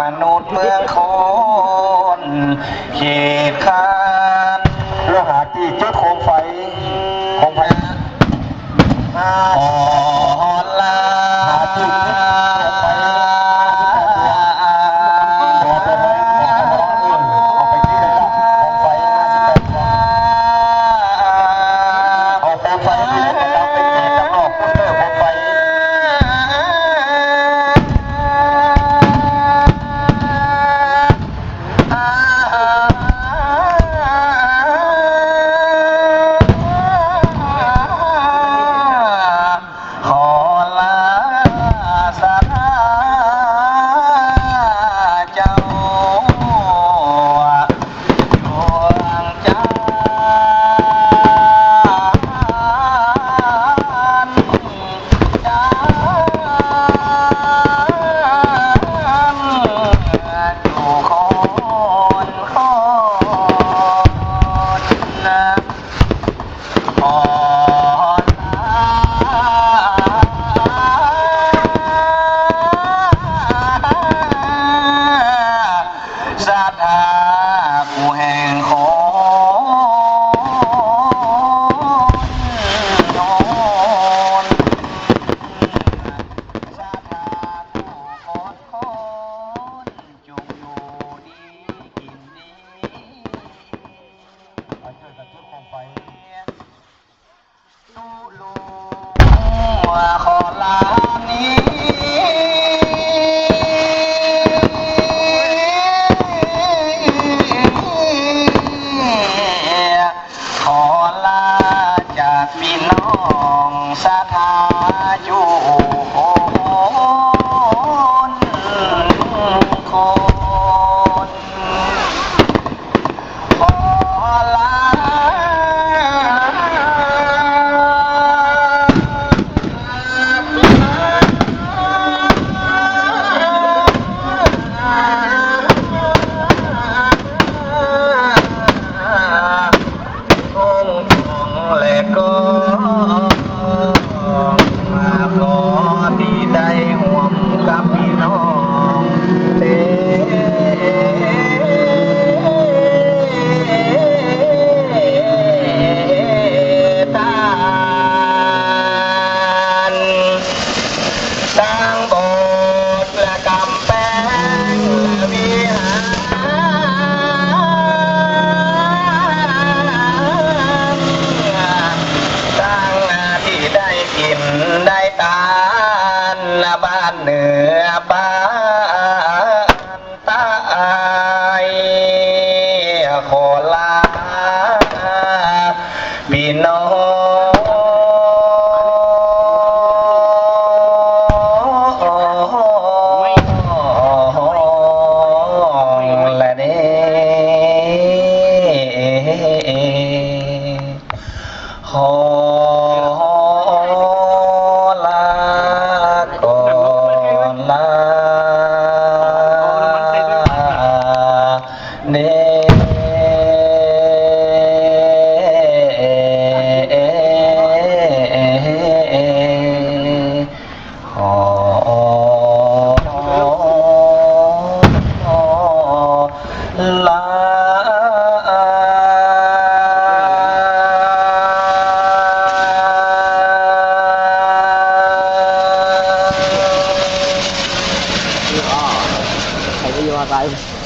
มนุษย์เมืองคนเขตคานเรือหาที่จุดโคมไฟโคมไฟอ๋อากพี่น้อง ขอ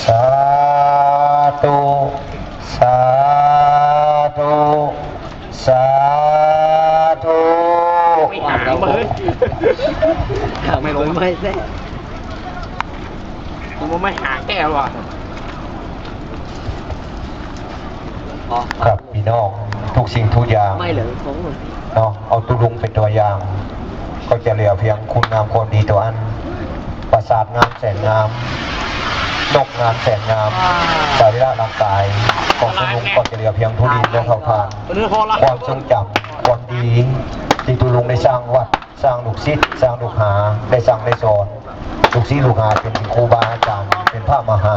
สาธุสาธุสาธุไม่หาเลยหาไม่ลงไม่แน่กูไม่หาแก้วอะ อ๋อครับพี่น้องทุกสิ่งทุกอย่างไม่เหรอผมเนาะเอาตุลุงเป็นตัวอย่าง ก็จะเหลือเพียงคุณงามความดีตัวอันประสาทงามแสนงามนกงามแสนงามสรีระร่างกายของตุลุงก็จะเหลือเพียงทุลินและเผ่าพานเนื้อพอละความทรงจำความดีที่ตุลุงได้สร้างวัดสร้างลูกศิษย์สร้างลูกหาได้สร้างได้สอนลูกศิษย์ลูกหาเป็นครูบาอาจารย์เป็นพระมหา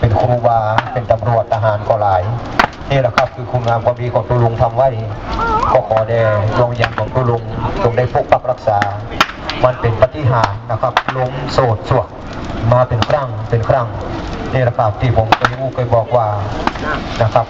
เป็นครูบาเป็นตำรวจทหารก็หลาย นี่แหละครับคือคุณงามความดีของตุลุงทำไว้ ก็ขอแด่ดวงยานของตุลุงจงได้พกปักรักษา มันเป็นปฏิหารนะครับล้มโสดสวดมาเป็นครั้งเป็นครั้งนี่แหละครับที่ผมเคยพูดเคยบอกว่านะครับ